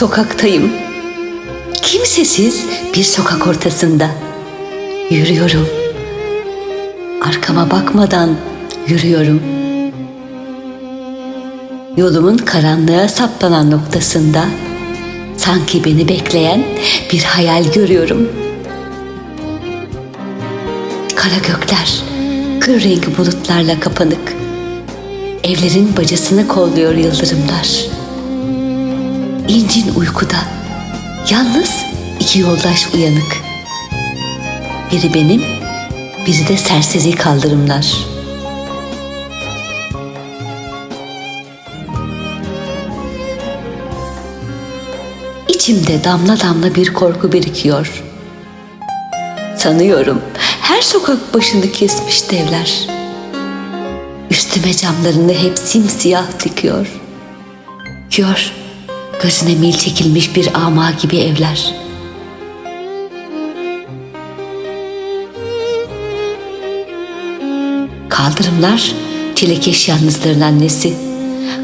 Sokaktayım. Kimsesiz bir sokak ortasında. Yürüyorum. Arkama bakmadan yürüyorum. Yolumun karanlığa saplanan noktasında sanki beni bekleyen bir hayal görüyorum. Kara gökler, kır rengi bulutlarla kapanık. Evlerin bacasını kolluyor yıldırımlar. İncin uykuda, yalnız iki yoldaş uyanık. Biri benim, biri de serseri kaldırımlar. İçimde damla damla bir korku birikiyor. Sanıyorum her sokak başını kesmiş devler. Üstüme camlarını hep simsiyah dikiyor. Gör, gözüne mil çekilmiş bir ama gibi evler. Kaldırımlar çilekeş yalnızların annesi.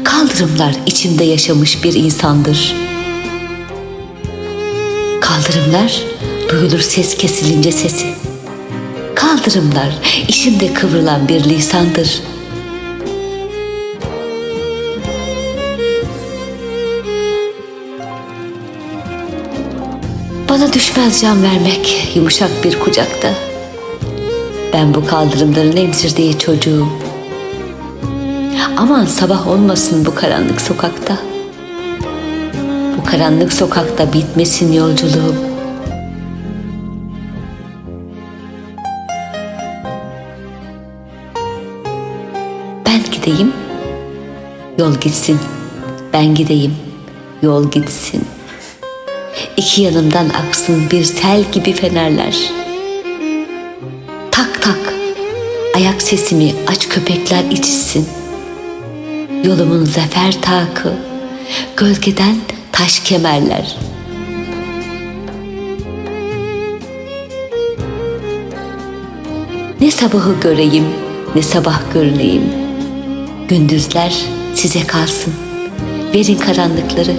Kaldırımlar içimde yaşamış bir insandır. Kaldırımlar duyulur ses kesilince sesi. Kaldırımlar içimde kıvrılan bir lisandır. Bana düşmez can vermek yumuşak bir kucakta. Ben bu kaldırımların emzirdiği çocuğum. Aman sabah olmasın bu karanlık sokakta. Bu karanlık sokakta bitmesin yolculuğum. Ben gideyim, yol gitsin. Ben gideyim, yol gitsin. İki yanımdan aksın bir sel gibi fenerler. Tak tak, ayak sesimi aç köpekler içsin. Yolumun zafer takı, gölgeden taş kemerler. Ne sabahı göreyim, ne sabah görüneyim. Gündüzler size kalsın. Verin karanlıkları.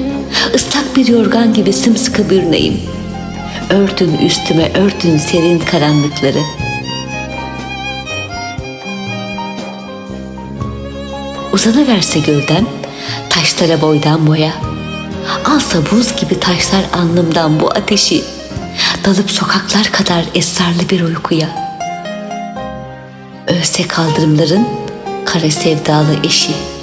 Islak bir yorgan gibi sımsıkı bürüneyim. Örtün üstüme, örtün serin karanlıkları. Uzanıverse gövdem, taşlara boydan boya. Alsa buz gibi taşlar alnımdan bu ateşi. Dalıp sokaklar kadar esrarlı bir uykuya. Ölse kaldırımların kara sevdalı eşi.